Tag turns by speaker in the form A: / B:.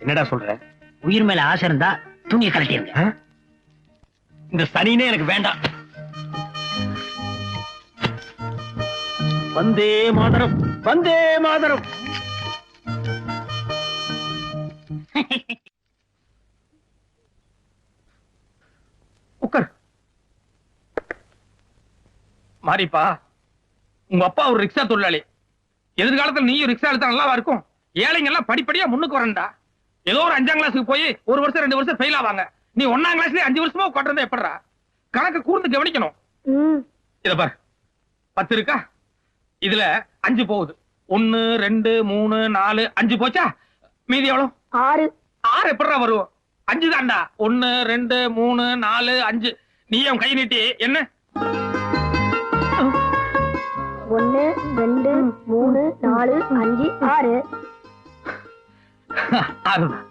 A: என்னடா சொல்ற?
B: உயிர் மேல ஆசை இருந்தா துணியை கழட்டிருங்க
A: ஆ? இந்த சனினே எனக்கு வேண்டாம். வந்தே மாதரம் வந்தே மாதரம். உட்கார். மாரிப்பா உங்க அப்பா ஒரு ரிக்ஷா தொழிலாளி. எதிர்காலத்துல நீயும் ரிக்ஷா எடுத்தா நல்லாவா இருக்கும்? ஏழைங்க எல்லாம் படிப்படியா முன்னுக்கு வரண்டா ஏதோ ஒரு அஞ்சாம் கிளாஸுக்கு போய் ஒரு வருஷம் ரெண்டு வருஷம் ஃபெயில் ஆவாங்க. நீ ஒன்னாம் கிளாஸ்லயே அஞ்சு வருஷமா உட்காந்துருந்தா எப்படிடா கணக்கு கூர்ந்து கவனிக்கணும். இத பாரு. பத்து இருக்கா? இதுல அஞ்சு போகுது. ஒன்னு ரெண்டு மூணு நாலு அஞ்சு போச்சா? மீதி எவ்வளவு
C: ஆறு.
A: ஆறு எப்படிடா வரும்? அஞ்சு தான்டா. ஒன்னு ரெண்டு மூணு நாலு அஞ்சு. நீ என் கை நீட்டி என்ன?
C: ஒன்னு ரெண்டு மூணு நாலு அஞ்சு ஆறு.
A: あるな。